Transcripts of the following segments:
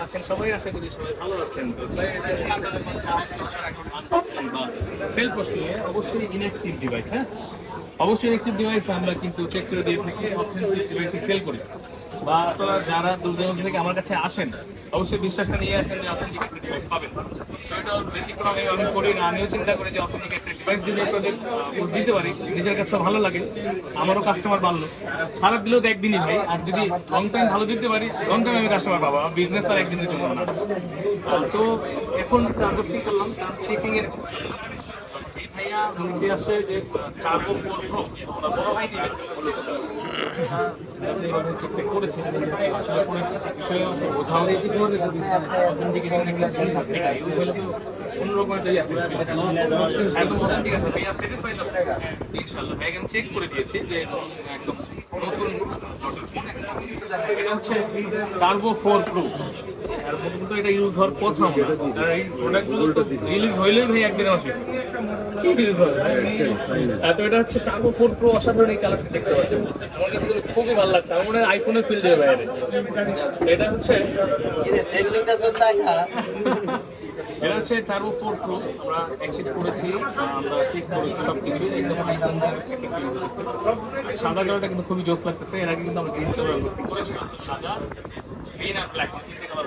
আচ্ছা। সবাই? আশা সবাই ভালো আছেন। তো তাই নিয়ে। অবশ্যই ইনঅ্যাক্টিভ ডিভাইস হ্যাঁ? অবশ্যই ইনঅ্যাক্টিভ ডিভাইস আমরা কিন্তু চেক করে দিয়ে থাকি অথেন্টিক ডিভাইসে সেল করি। বা যারা দূর থেকে আমার কাছে আসেন অবশ্যই বিশ্বাসটা নিয়ে আসেন যে অথেন্টিক একটা ডিভাইস পাবেন। আমি- করি না আমিও চিন্তা করি যে অথেন্টিক একটা ডিভাইস যদি আহ, দিতে পারি। নিজের কাছে ভালো লাগে আমারও কাস্টমার বাড়লো। খারাপ দিলেও তো একদিনই ভাই আর যদি লং টাইম ভালো দিতে পারি লং টাইম আমি কাস্টমার পাবো বিজনেস আর একদিনের জন্য না। তো এখন করলাম তার চেকিং আসে যে চারবো ফোর প্রো বড় ভাই দিবেন চেকটা করেছে আসলে কোনো একটা বিষয় আছে বোঝাও চেক করে দিয়েছে যে একদম নতুন এটা হচ্ছে টার্বো ফোর প্রো আর প্রথমত এটা ইউজ হওয়ার কথা না কারণ এই প্রোডাক্টগুলো তো রিলিজ হইলেই ভাই একদিনে মাস কি রিলিজ হবে তো এটা হচ্ছে টার্বো ফোর প্রো অসাধারণ এই কালারটা দেখতে পাচ্ছেন। আমার কাছে খুবই ভালো লাগছে। আমার মনে হয় আইফোনের ফিল দেবে বাইরে। এটা হচ্ছে এটা হচ্ছে টার্বো ফোর প্রো আমরা অ্যাক্টিভ করেছি, আমরা চেক করেছি সব কিছু সাদা কালারটা কিন্তু খুবই জোস লাগতেছে। এর আগে কিন্তু আমরা গ্রিন কালার সাদা আর ব্ল্যাক কালার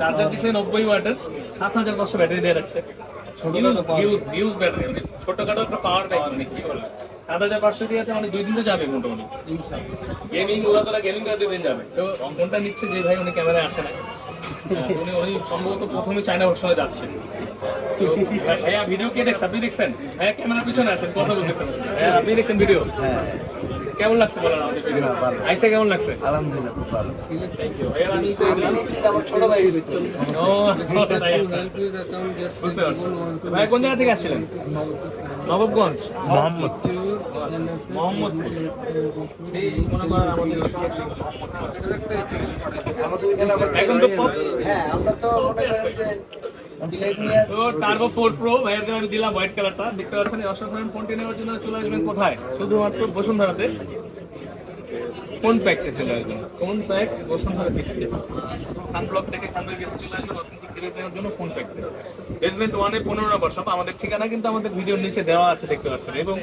চার্জার দিচ্ছে নব্বই ওয়াটের। সাত হাজার পাঁচশো ব্যাটারি দিয়ে রাখছে। মানে ছোটখাটো একটা পাওয়ার টাইপ মানে কি সাত হাজার পাঁচশো দিয়ে মানে দুই দিন তো যাবে মোটামুটি। গেমিং ওরা তোরা গেমিং দিন যাবে। তো ফোনটা নিচ্ছে যে ভাই উনি ক্যামেরায় আসে না। উনি উনি সম্ভবত প্রথমে চায়না ভার্সনে যাচ্ছেন। তো ভাইয়া ভিডিও কে দেখছেন? আপনি দেখছেন? ভাইয়া ক্যামেরার পিছনে আছেন কথা বলতেছেন। হ্যাঁ আপনি দেখছেন ভিডিও কেমন লাগছে বলেন আমাদের ভিডিও আইসা কেমন লাগছে? আলহামদুলিল্লাহ খুব ভালো। থ্যাংক ইউ ভাইয়া আমি আমার ছোট ভাই ও ভাই কোন জায়গা থেকে আসছিলেন? Nawabganj? Mohammad. Four pro white কালারটা দেখতে পাচ্ছেন ফোনটি নেওয়ার জন্য চলে আসবেন কোথায় শুধুমাত্র কোন চলে আসবেন কোন প্যাক থেকে ফোন ওয়ানে পনেরো আমাদের ঠিকানা কিন্তু আমাদের ভিডিওর নিচে দেওয়া আছে দেখতে পাচ্ছেন এবং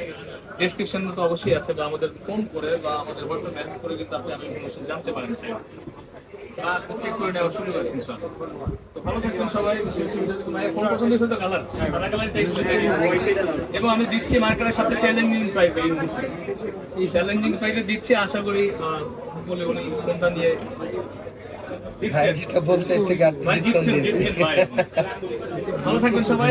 ডেসক্রিপশন তো অবশ্যই আছে বা আমাদের ফোন করে বা আমাদের হোয়াটসঅ্যাপ মেসেজ করে কিন্তু আপনি আমি ইনফরমেশন জানতে পারেন চাই বা চেক করে নেওয়ার সুযোগ আছে ইনশাআল্লাহ। তো ভালো থাকবেন সবাই বেশি বেশি তোমার কোন পছন্দ হয়েছে তো কালার সাদা কালার এবং আমি দিচ্ছি মার্কেটের সাথে চ্যালেঞ্জিং প্রাইস এই মুহূর্তে এই চ্যালেঞ্জিং প্রাইসে দিচ্ছি আশা করি বলে উনি কোনটা নিয়ে ভালো থাকবেন সবাই